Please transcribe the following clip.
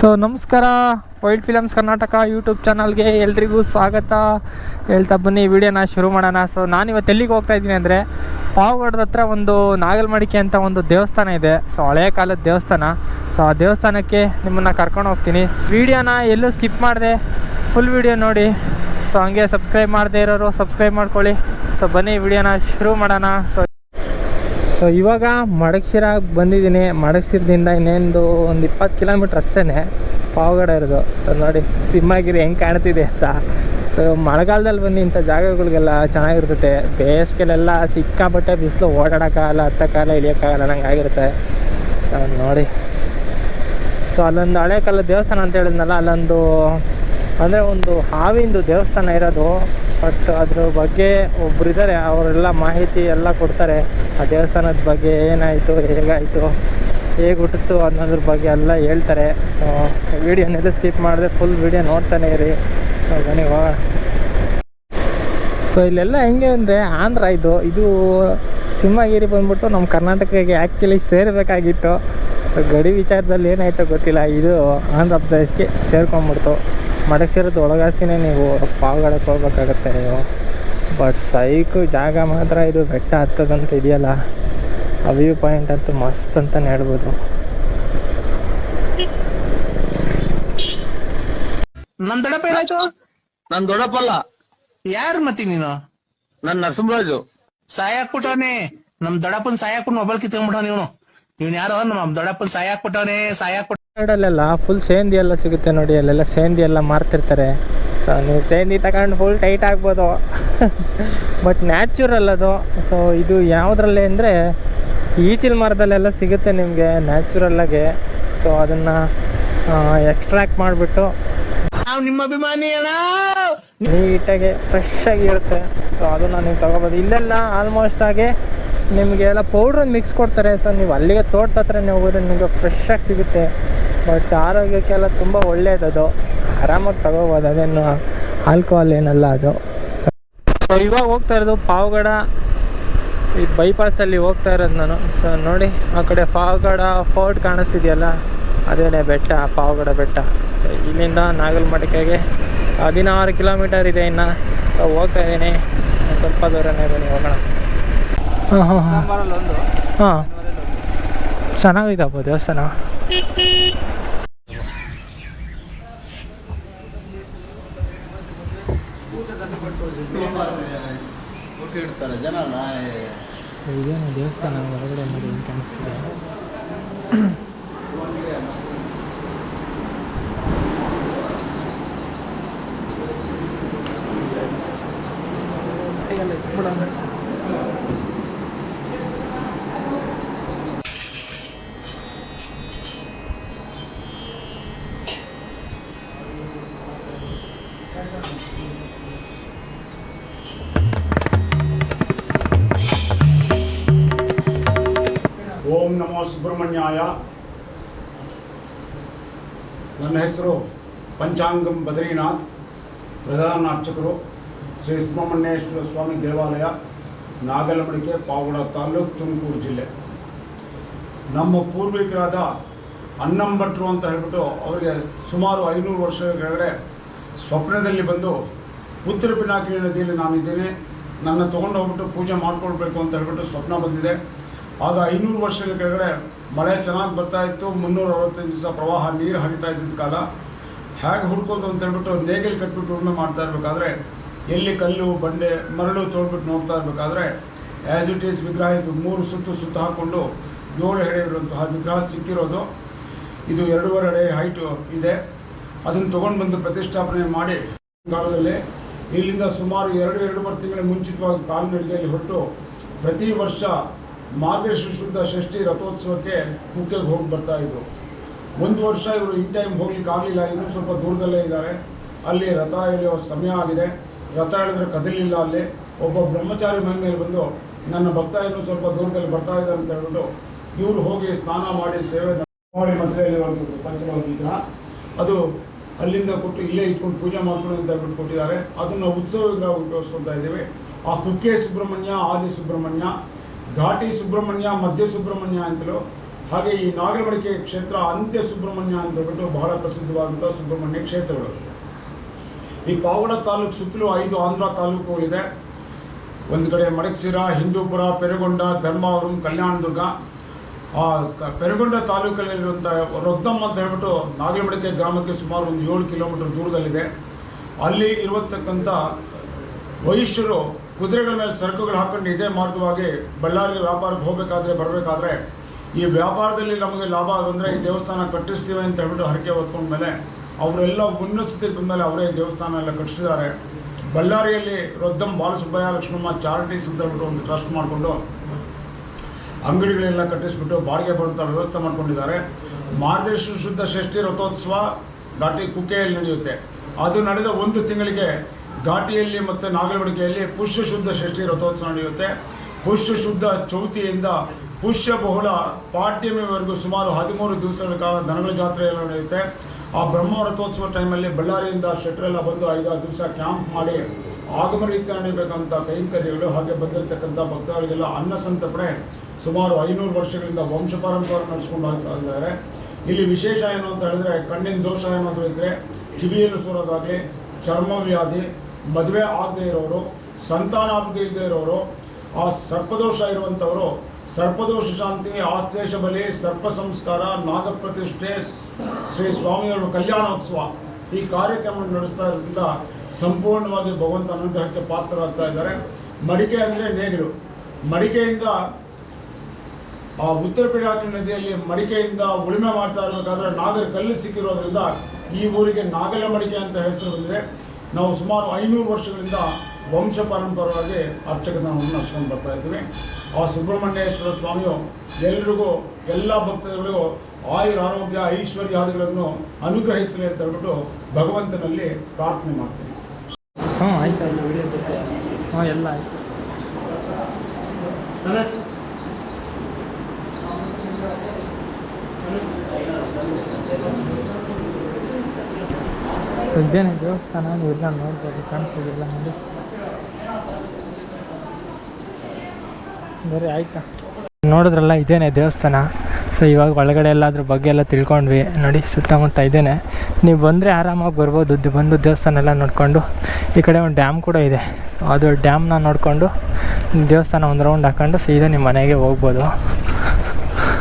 So ನಮಸ್ಕಾರ wild films Karnataka YouTube ಚಾನಲ್ಗೆ ಎಲ್ರಿಗೂ ಸ್ವಾಗತ. ಹೇಳ್ತಾ ಬನ್ನಿ, ವಿಡಿಯೋನ ಶುರು ಮಾಡೋಣ. ಸೊ ನಾನು ಇವತ್ತು ಎಲ್ಲಿಗೆ ಹೋಗ್ತಾ ಇದ್ದೀನಿ ಅಂದರೆ, ಪಾವಗಡದ ಹತ್ರ ಒಂದು ನಾಗಲ್ಮಡಿಕೆ ಅಂತ ಒಂದು ದೇವಸ್ಥಾನ ಇದೆ. ಸೊ ಹಳೆಯ ಕಾಲದ ದೇವಸ್ಥಾನ. ಸೊ ಆ ದೇವಸ್ಥಾನಕ್ಕೆ ನಿಮ್ಮನ್ನು ಕರ್ಕೊಂಡು ಹೋಗ್ತೀನಿ. ವಿಡಿಯೋನ ಎಲ್ಲೂ ಸ್ಕಿಪ್ ಮಾಡಿದೆ ಫುಲ್ ವಿಡಿಯೋ ನೋಡಿ. ಸೊ ಹಂಗೆ ಸಬ್ಸ್ಕ್ರೈಬ್ ಮಾಡದೇ ಇರೋರು ಸಬ್ಸ್ಕ್ರೈಬ್ ಮಾಡ್ಕೊಳ್ಳಿ. ಸೊ ಬನ್ನಿ, ವಿಡಿಯೋನ ಶುರು ಮಾಡೋಣ. ಸೊ ಸೊ ಇವಾಗ ಮಡಕ್ಸಿರಾಗಿ ಬಂದಿದ್ದೀನಿ. ಮಡಕ್ಸಿರದಿಂದ ಇನ್ನೊಂದು ಒಂದು ಇಪ್ಪತ್ತು ಕಿಲೋಮೀಟ್ರ್ ಅಷ್ಟೇ ಪಾವಗಡ ಇರೋದು. ಸೊ ನೋಡಿ, ಸಿಂಹಗಿರಿ ಹೆಂಗೆ ಕಾಣ್ತಿದೆ ಅಂತ. ಸೊ ಮಳೆಗಾಲದಲ್ಲಿ ಬಂದು ಇಂಥ ಜಾಗಗಳಿಗೆಲ್ಲ ಚೆನ್ನಾಗಿರ್ತೈತೆ. ಬೇಸಿಗೆಲೆಲ್ಲ ಸಿಕ್ಕಾಪಟ್ಟೆ ಬಿಸಿಲು ಓಡಾಡೋಕ್ಕಾಗಲ್ಲ, ಹತ್ತಕ್ಕಾಗಲ್ಲ, ಇಳಿಯೋಕ್ಕಾಗಲ್ಲ, ನಂಗೆ ಆಗಿರುತ್ತೆ. ಸೊ ನೋಡಿ. ಸೊ ಅಲ್ಲೊಂದು ಹಳೆ ಕಾಲದ ದೇವಸ್ಥಾನ ಅಂತ ಹೇಳಿದ್ನಲ್ಲ, ಅಲ್ಲೊಂದು, ಅಂದರೆ ಒಂದು ಹಾವಿಂದು ದೇವಸ್ಥಾನ ಇರೋದು. ಬಟ್ ಅದ್ರ ಬಗ್ಗೆ ಒಬ್ರು ಇದ್ದಾರೆ ಅವರೆಲ್ಲ ಮಾಹಿತಿ ಎಲ್ಲ ಕೊಡ್ತಾರೆ. ಆ ದೇವಸ್ಥಾನದ ಬಗ್ಗೆ ಏನಾಯಿತು, ಹೇಗಾಯಿತು ಹೇಗೆ ಹುಟ್ಟಿತು ಅನ್ನೋದ್ರ ಬಗ್ಗೆ ಎಲ್ಲ ಹೇಳ್ತಾರೆ. ಸೊ ವೀಡಿಯೋನೆಲ್ಲ ಸ್ಕಿಪ್ ಮಾಡಿದೆ ಫುಲ್ ವೀಡಿಯೋ ನೋಡ್ತಾನೆ ಇರಿ. ಬನ್ನಿ ಹೋಗೋಣ ಸೊ ಇಲ್ಲೆಲ್ಲ ಹೆಂಗೆ ಅಂದರೆ ಆಂಧ್ರ ಇದು ಇದು ಸಿಂಹಗಿರಿ ಬಂದ್ಬಿಟ್ಟು ನಮ್ಮ ಕರ್ನಾಟಕಕ್ಕೆ ಆ್ಯಕ್ಚುಲಿ ಸೇರಬೇಕಾಗಿತ್ತು. ಸೊ ಗಡಿ ವಿಚಾರದಲ್ಲಿ ಏನಾಯ್ತೋ ಗೊತ್ತಿಲ್ಲ, ಇದು ಆಂಧ್ರ ಪ್ರದೇಶಕ್ಕೆ ಸೇರ್ಕೊಂಡ್ಬಿಡ್ತು ಮಡಕ್ಸಿರೋದು ಒಳಗಾಸಿನೇ ನೀವು ಪಾವುಗಳಕ್ಕೆ ಹೋಗ್ಬೇಕಾಗತ್ತೆ ನೀವು. ಬಟ್ ಸೈಕು ಜಾಗ ಮಾತ್ರ ಇದು ಬೆಟ್ಟ ಹತ್ತದಂತ ಇದೆಯಲ್ಲ ಆ ವ್ಯೂ ಪಾಯಿಂಟ್ ಅಂತೂ ಮಸ್ತ್ ಅಂತಲೇ ಹೇಳ್ಬೋದು. ನನ್ ದೊಡ್ಡಪ್ಪ ಏನಾಯ್ತು? ನನ್ ದೊಡ್ಡಪ್ಪ ಅಲ್ಲ. ಯಾರು ಮತ್ತಿ ನೀನು? ನನ್ ನರಸಿಂಹರಾಜು. ಸಾಯ ಹಾಕ್ಬಿಟ್ಟವನೆ ನಮ್ ದೊಡ್ಡಪ್ಪನ್ ಸಾಯ ಹಾಕ್ಬಿಟ್ಟು ಮೊಬೈಲ್ ಕಿತ್ಕೊಂಡ್ಬಿಟ್ಟವ್ ನೀವು ಇವ್ನು ಯಾರೋ? ನಮ್ ದೊಡ್ಡಪ್ಪನ್ ಸಾಯ ಹಾಕ್ಬಿಟ್ಟವನೆ ಸಾಯ ಹಾಕ್ಬಿಟ್ಟು ಸೈಡಲ್ಲೆಲ್ಲ ಫುಲ್ ಸೇಂದಿ ಎಲ್ಲ ಸಿಗುತ್ತೆ ನೋಡಿ ಅಲ್ಲೆಲ್ಲ ಸೇಂದಿ ಎಲ್ಲ ಮಾರ್ತಿರ್ತಾರೆ. ಸೊ ನೀವು ಸೇಂದಿ ತಗೊಂಡು ಫುಲ್ ಟೈಟ್ ಆಗ್ಬೋದು. ಬಟ್ ನ್ಯಾಚುರಲ್ ಅದು. ಸೊ ಇದು ಯಾವುದ್ರಲ್ಲಿ ಅಂದರೆ ಈಚಿಲ್ ಮರದಲ್ಲೆಲ್ಲ ಸಿಗುತ್ತೆ ನಿಮಗೆ ನ್ಯಾಚುರಲ್ಲಾಗೆ ಸೊ ಅದನ್ನು ಎಕ್ಸ್ಟ್ರಾಕ್ಟ್ ಮಾಡಿಬಿಟ್ಟು ನಾವು ನಿಮ್ಮ ಅಭಿಮಾನಿ ಅಣ್ಣ! ನೀಟಾಗಿ ಫ್ರೆಶ್ ಆಗಿ ಇರುತ್ತೆ. ಸೊ ಅದನ್ನು ನೀವು ತಗೋಬೋದು. ಇಲ್ಲೆಲ್ಲ ಆಲ್ಮೋಸ್ಟ್ ಆಗಿ ನಿಮಗೆ ಎಲ್ಲ ಪೌಡ್ರನ್ನ ಮಿಕ್ಸ್ ಕೊಡ್ತಾರೆ. ಸೊ ನೀವು ಅಲ್ಲಿಗೆ ತೋಟದ ಹತ್ರ ನೀವು ಹೋಗೋದ್ರೆ ನಿಮಗೆ ಫ್ರೆಶ್ ಆಗಿ ಸಿಗುತ್ತೆ. ಬಟ್ ಆರೋಗ್ಯಕ್ಕೆಲ್ಲ ತುಂಬ ಒಳ್ಳೆಯದದು ಆರಾಮಾಗಿ ತಗೋಬೋದು ಅದೇನು ಆಲ್ಕೋಹಾಲ್ ಏನಲ್ಲ ಅದು. ಸೊ ಇವಾಗ ಹೋಗ್ತಾ ಇರೋದು ಪಾವಗಡ. ಈ ಬೈಪಾಸಲ್ಲಿ ಹೋಗ್ತಾ ಇರೋದು ನಾನು. ಸೊ ನೋಡಿ ಆ ಕಡೆ ಪಾವಗಡ ಫೋರ್ಟ್ ಕಾಣಿಸ್ತಿದೆಯಲ್ಲ? ಅದೇನೇ ಬೆಟ್ಟ ಪಾವಗಡ ಬೆಟ್ಟ. ಸೊ ಇಲ್ಲಿಂದ ನಾಗಲ್ಮಡಿಕೆಗೆ ಹದಿನಾರು ಕಿಲೋಮೀಟರ್ ಇದೆ ಇನ್ನು. ಸೊ ಹೋಗ್ತಾ ಇದ್ದೀನಿ. ಸ್ವಲ್ಪ ದೂರನೇ ಬನ್ನಿ ಹೋಗೋಣ. ಹಾಂ ಹಾಂ ಹಾಂ. ಹಾಂ. ಚೆನ್ನಾಗಿದಪ್ಪ ದೇವಸ್ಥಾನ. ಇಡ್ತಾರೆ ಜನ ಸೊ ಇದೇನು ದೇವಸ್ಥಾನ ಹೊರಗಡೆ ನೋಡಿ ಹೆಂಗೆ ಕಾಣಿಸ್ತಿದೆ ಓಂ ನಮೋ ಸುಬ್ರಹ್ಮಣ್ಯಾಯ. ನನ್ನ ಹೆಸರು ಪಂಚಾಂಗಂ ಬದ್ರಿನಾಥ್, ಪ್ರಧಾನ ಅರ್ಚಕರು, ಶ್ರೀ ಸುಬ್ರಹ್ಮಣ್ಯೇಶ್ವರ ಸ್ವಾಮಿ ದೇವಾಲಯ, ನಾಗಲಮಡಿಕೆ, ಪಾವಗಡ ತಾಲೂಕು, ತುಮಕೂರು ಜಿಲ್ಲೆ. ನಮ್ಮ ಪೂರ್ವಿಕರಾದ ಅನ್ನಂಭಟ್ರು ಅಂತ ಹೇಳ್ಬಿಟ್ಟು ಅವರಿಗೆ ಸುಮಾರು ಐನೂರು ವರ್ಷಗಳ ಕೆಳಗಡೆ ಸ್ವಪ್ನದಲ್ಲಿ ಬಂದು ಉತ್ತರ ಪಿನಾಕಿ ನದಿಯಲ್ಲಿ ನಾನಿದ್ದೀನಿ. ನನ್ನ ತೊಗೊಂಡು ಹೋಗ್ಬಿಟ್ಟು ಪೂಜೆ ಮಾಡ್ಕೊಳ್ಬೇಕು ಅಂತ ಹೇಳ್ಬಿಟ್ಟು ಸ್ವಪ್ನ ಬಂದಿದೆ. ಆಗ ಐನೂರು ವರ್ಷಗಳ ಕೆಳಗಡೆ ಮಳೆ ಚೆನ್ನಾಗಿ ಬರ್ತಾ ಇತ್ತು, ಮುನ್ನೂರ ಅರವತ್ತೈದು ದಿವಸ ಪ್ರವಾಹ, ನೀರು ಹರಿತಾ ಇದ್ದಿದ್ದ ಕಾಲ. ಹೇಗೆ ಹುಡ್ಕೋದು ಅಂತ ಹೇಳ್ಬಿಟ್ಟು ನೇಗಿಲು ಕಟ್ಬಿಟ್ಟು ಉಳುಮೆ ಮಾಡ್ತಾ ಇರಬೇಕಾದ್ರೆ, ಎಲ್ಲಿ ಕಲ್ಲು, ಬಂಡೆ, ಮರಳು ತೋಡ್ಬಿಟ್ಟು ನೋಡ್ತಾ ಇರಬೇಕಾದ್ರೆ ಆ್ಯಸ್ ಇಟ್ ಈಸ್ ವಿಗ್ರಹ ಇದು ಮೂರು ಸುತ್ತು ಸುತ್ತ ಹಾಕ್ಕೊಂಡು ಏಳು ಎಡೆ ವಿಗ್ರಹ ಸಿಕ್ಕಿರೋದು. ಇದು ಎರಡೂವರೆ ಅಡಿ ಹೈಟು ಇದೆ. ಅದನ್ನು ತೊಗೊಂಡು ಬಂದು ಪ್ರತಿಷ್ಠಾಪನೆ ಮಾಡಿ ಕಾಲದಲ್ಲಿ ಇಲ್ಲಿಂದ ಸುಮಾರು ಎರಡು ಎರಡೂವರೆ ತಿಂಗಳ ಮುಂಚಿತವಾಗಿ ಕಾಲ್ನಡಿಗೆಯಲ್ಲಿ ಹೊರಟು ಪ್ರತಿ ವರ್ಷ ಮಾರ್ಗಶಿರ ಶುದ್ಧ ಷಷ್ಠಿ ರಥೋತ್ಸವಕ್ಕೆ ಕುಕ್ಕೆಗೆ ಹೋಗಿ ಬರ್ತಾ ಇದ್ರು. ಒಂದು ವರ್ಷ ಇವರು ಇನ್ ಟೈಮ್ ಹೋಗ್ಲಿಕ್ಕೆ ಆಗಲಿಲ್ಲ, ಇನ್ನೂ ಸ್ವಲ್ಪ ದೂರದಲ್ಲೇ ಇದ್ದಾರೆ. ಅಲ್ಲಿ ರಥ ಎಳೆಯೋ ಸಮಯ ಆಗಿದೆ. ರಥ ಎಳೆದ್ರೆ ಕದಲಿಲ್ಲ ಅಲ್ಲಿ. ಒಬ್ಬ ಬ್ರಹ್ಮಚಾರಿ ಮನೆ ಮೇಲೆ ಬಂದು, ನನ್ನ ಭಕ್ತ ಇನ್ನೂ ಸ್ವಲ್ಪ ದೂರದಲ್ಲಿ ಬರ್ತಾ ಇದ್ದಾರೆ ಅಂತ ಹೇಳ್ಬಿಟ್ಟು ಇವರು ಹೋಗಿ ಸ್ನಾನ ಮಾಡಿ, ಸೇವೆ ಮಾಡಿ ಮಧ್ಯದಲ್ಲಿರುವಂಥದ್ದು ಪಂಚಲೋಹ ಅದು ಅಲ್ಲಿಂದ ಕೊಟ್ಟು ಇಲ್ಲೇ ಇಟ್ಕೊಂಡು ಪೂಜೆ ಮಾಡ್ಕೊಂಡು ಅಂತ ಹೇಳ್ಬಿಟ್ಟು ಕೊಟ್ಟಿದ್ದಾರೆ. ಅದನ್ನು ಉತ್ಸವ ಉಪಯೋಗಿಸ್ಕೊಳ್ತಾ ಇದ್ದೀವಿ. ಆ ಕುಕ್ಕೆ ಸುಬ್ರಹ್ಮಣ್ಯ, ಆದಿ ಸುಬ್ರಹ್ಮಣ್ಯ ಘಾಟಿ ಸುಬ್ರಹ್ಮಣ್ಯ, ಮಧ್ಯ ಸುಬ್ರಹ್ಮಣ್ಯ ಅಂತಲೂ, ಹಾಗೆ ಈ ನಾಗರಮಡಿಕೆ ಕ್ಷೇತ್ರ ಅಂತ್ಯ ಸುಬ್ರಹ್ಮಣ್ಯ ಅಂತ ಹೇಳ್ಬಿಟ್ಟು ಬಹಳ ಪ್ರಸಿದ್ಧವಾದಂಥ ಸುಬ್ರಹ್ಮಣ್ಯ ಕ್ಷೇತ್ರಗಳು. ಈ ಪಾವಗಡ ತಾಲೂಕು ಸುತ್ತಲೂ ಐದು ಆಂಧ್ರ ತಾಲೂಕುಗಳಿದೆ ಒಂದು ಕಡೆ ಮಡಕ್ಸಿರ, ಹಿಂದೂಪುರ, ಪೆರುಗೊಂಡ, ಧರ್ಮಾವರಂ, ಕಲ್ಯಾಣದುರ್ಗ. ಆ ಪೆರುಗೊಂಡ ತಾಲೂಕಲ್ಲಿರುವಂಥ ರೊದ್ದಮ್ಮ ಅಂತ ಹೇಳ್ಬಿಟ್ಟು ನಾಗರಮಡಿಕೆ ಗ್ರಾಮಕ್ಕೆ ಸುಮಾರು ಒಂದು ಏಳು ಕಿಲೋಮೀಟರ್ ದೂರದಲ್ಲಿದೆ. ಅಲ್ಲಿ ಇರುವತಕ್ಕಂಥ ವೈಶ್ಯರು ಕುದುರೆಗಳ ಮೇಲೆ ಸರಕುಗಳು ಹಾಕೊಂಡು ಇದೇ ಮಾರ್ಗವಾಗಿ ಬಳ್ಳಾರಿಗೆ ವ್ಯಾಪಾರಕ್ಕೆ ಹೋಗಬೇಕಾದ್ರೆ, ಬರಬೇಕಾದ್ರೆ ಈ ವ್ಯಾಪಾರದಲ್ಲಿ ನಮಗೆ ಲಾಭ ಬಂದರೆ ಈ ದೇವಸ್ಥಾನ ಕಟ್ಟಿಸ್ತೀವಿ ಅಂತ ಹೇಳ್ಬಿಟ್ಟು ಹರಕೆ ಹೊತ್ಕೊಂಡ್ಮೇಲೆ ಅವರೆಲ್ಲ ಉನ್ನತ ಬಂದಮೇಲೆ ಅವರೇ ಈ ದೇವಸ್ಥಾನ ಎಲ್ಲ ಕಟ್ಟಿಸಿದ್ದಾರೆ. ಬಳ್ಳಾರಿಯಲ್ಲಿ ರೊದ್ದಂ ಬಾಲಸುಬ್ಬಯ್ಯ ಲಕ್ಷ್ಮಮ್ಮ ಚಾರಿಟೀಸ್ ಅಂತ ಹೇಳ್ಬಿಟ್ಟು ಒಂದು ಟ್ರಸ್ಟ್ ಮಾಡಿಕೊಂಡು ಅಂಗಡಿಗಳೆಲ್ಲ ಕಟ್ಟಿಸ್ಬಿಟ್ಟು ಬಾಡಿಗೆ ಬರುವಂಥ ವ್ಯವಸ್ಥೆ ಮಾಡ್ಕೊಂಡಿದ್ದಾರೆ. ಮಾರ್ಗೇಶ್ವರ ಶುದ್ಧ ಷಷ್ಠಿ ರಥೋತ್ಸವ ಘಾಟಿ ಕುಕ್ಕೆಯಲ್ಲಿ ನಡೆಯುತ್ತೆ. ಅದು ನಡೆದ ಒಂದು ತಿಂಗಳಿಗೆ ಘಾಟಿಯಲ್ಲಿ ಮತ್ತು ನಾಗಲಬಡಿಕೆಯಲ್ಲಿ ಪುಷ್ಯ ಶುದ್ಧ ಷಷ್ಠಿ ರಥೋತ್ಸವ ನಡೆಯುತ್ತೆ. ಪುಷ್ಯ ಶುದ್ಧ ಚೌತಿಯಿಂದ ಪುಷ್ಯ ಬಹುಳ ಪಾಠ್ಯಮಿವರೆಗೂ ಸುಮಾರು ಹದಿಮೂರು ದಿವಸಗಳ ಕಾಲ ದನಗಳ ಜಾತ್ರೆ ಎಲ್ಲ ನಡೆಯುತ್ತೆ. ಆ ಬ್ರಹ್ಮ ರಥೋತ್ಸವ ಟೈಮಲ್ಲಿ ಬಳ್ಳಾರಿಯಿಂದ ಶೆಟ್ರೆಲ್ಲ ಬಂದು ಐದಾರು ದಿವಸ ಕ್ಯಾಂಪ್ ಮಾಡಿ ಆಗಮ ರೀತಿ ನಡೀಬೇಕಂತ ಕೈಂಕರ್ಯಗಳು ಹಾಗೆ ಬಂದಿರತಕ್ಕಂಥ ಭಕ್ತರಿಗೆಲ್ಲ ಅನ್ನ ಸಂತರ್ಪಣೆ ಸುಮಾರು ಐನೂರು ವರ್ಷಗಳಿಂದ ವಂಶ ಪರಂಪರೆ ನಡೆಸ್ಕೊಂಡು ಹೋಗ್ತಾ ಇದ್ದಾರೆ. ಇಲ್ಲಿ ವಿಶೇಷ ಏನು ಅಂತ ಹೇಳಿದ್ರೆ ಕಣ್ಣಿನ ದೋಷ ಏನಾದರೂ ಇದ್ದರೆ ಕಿವಿಯಲ್ಲಿ ಸುರೋದಾಗಲಿ ಚರ್ಮ ವ್ಯಾಧಿ ಮದುವೆ ಆಗದೆ ಇರೋರು ಸಂತಾನಾಭಿವೃದ್ಧಿ ಇಲ್ಲದೆ ಇರೋರು, ಆ ಸರ್ಪದೋಷ ಇರುವಂಥವರು, ಸರ್ಪದೋಷ ಶಾಂತಿ ಆಸ್ತೇಶ ಬಲಿ, ಸರ್ಪ ಸಂಸ್ಕಾರ ನಾಗಪ್ರತಿಷ್ಠೆ ಶ್ರೀ ಸ್ವಾಮಿಯವರ ಕಲ್ಯಾಣೋತ್ಸವ ಈ ಕಾರ್ಯಕ್ರಮ ನಡೆಸ್ತಾ ಇರೋದ್ರಿಂದ ಸಂಪೂರ್ಣವಾಗಿ ಭಗವಂತ ಅನುಗ್ರಹಕ್ಕೆ ಪಾತ್ರರಾಗ್ತಾ ಇದ್ದಾರೆ. ಮಡಿಕೆ ಅಂದರೆ ನೇಗಿಲು. ಮಡಿಕೆಯಿಂದ ಆ ಉತ್ತರ ಪಿಡಾಕಿ ನದಿಯಲ್ಲಿ ಮಡಿಕೆಯಿಂದ ಉಳುಮೆ ಮಾಡ್ತಾ ಇರಬೇಕಾದ್ರೆ ನಾಗರ ಕಲ್ಲು ಸಿಕ್ಕಿರೋದ್ರಿಂದ ಈ ಊರಿಗೆ ನಾಗಲ ಮಡಿಕೆ ಅಂತ ಹೆಸರು ಬಂದಿದೆ. ನಾವು ಸುಮಾರು ಐನೂರು ವರ್ಷಗಳಿಂದ ವಂಶ ಪರಂಪರವಾಗಿ ಅರ್ಚಕನವನ್ನು ನಡೆಸ್ಕೊಂಡು ಬರ್ತಾ ಇದ್ದೀವಿ. ಆ ಸುಬ್ರಹ್ಮಣ್ಯೇಶ್ವರ ಸ್ವಾಮಿಯು ಎಲ್ರಿಗೂ, ಎಲ್ಲ ಭಕ್ತರುಗಳಿಗೂ ಆಯುರ್ ಆರೋಗ್ಯ, ಐಶ್ವರ್ಯಾದಿಗಳನ್ನು ಅನುಗ್ರಹಿಸಲಿ ಅಂತ ಹೇಳ್ಬಿಟ್ಟು ಭಗವಂತನಲ್ಲಿ ಪ್ರಾರ್ಥನೆ ಮಾಡ್ತೀನಿ ಹಾಂ ಆಯ್ತು ಸರ್ ಹಾಂ ಎಲ್ಲ ಆಯ್ತು. ಸೊ ಇದೇನೆ ದೇವಸ್ಥಾನ ನೀವೆಲ್ಲ ನೋಡ್ಬೋದು, ಕಾಣಿಸೋದಿಲ್ಲ ನೋಡಿ. ಬರೀ ಆಯ್ತಾ? ನೋಡಿದ್ರಲ್ಲ, ಇದೇನೆ ದೇವಸ್ಥಾನ. ಸೊ ಇವಾಗ ಒಳಗಡೆ ಎಲ್ಲ ಅದ್ರ ಬಗ್ಗೆ ಎಲ್ಲ ತಿಳ್ಕೊಂಡ್ವಿ. ನೋಡಿ, ಸುತ್ತಮುತ್ತ ಇದೇನೆ. ನೀವು ಬಂದರೆ ಆರಾಮಾಗಿ ಬರ್ಬೋದು. ಬಂದು ದೇವಸ್ಥಾನ ಎಲ್ಲ ನೋಡಿಕೊಂಡು. ಈ ಕಡೆ ಒಂದು ಡ್ಯಾಮ್ ಕೂಡ ಇದೆ. ಸೊ ಅದು ಡ್ಯಾಮ್ನ ನೋಡಿಕೊಂಡು ದೇವಸ್ಥಾನ ಒಂದು ರೌಂಡ್ ಹಾಕೊಂಡು ಸೀದಾ ನಿಮ್ಮ ಮನೆಗೆ ಹೋಗ್ಬೋದು.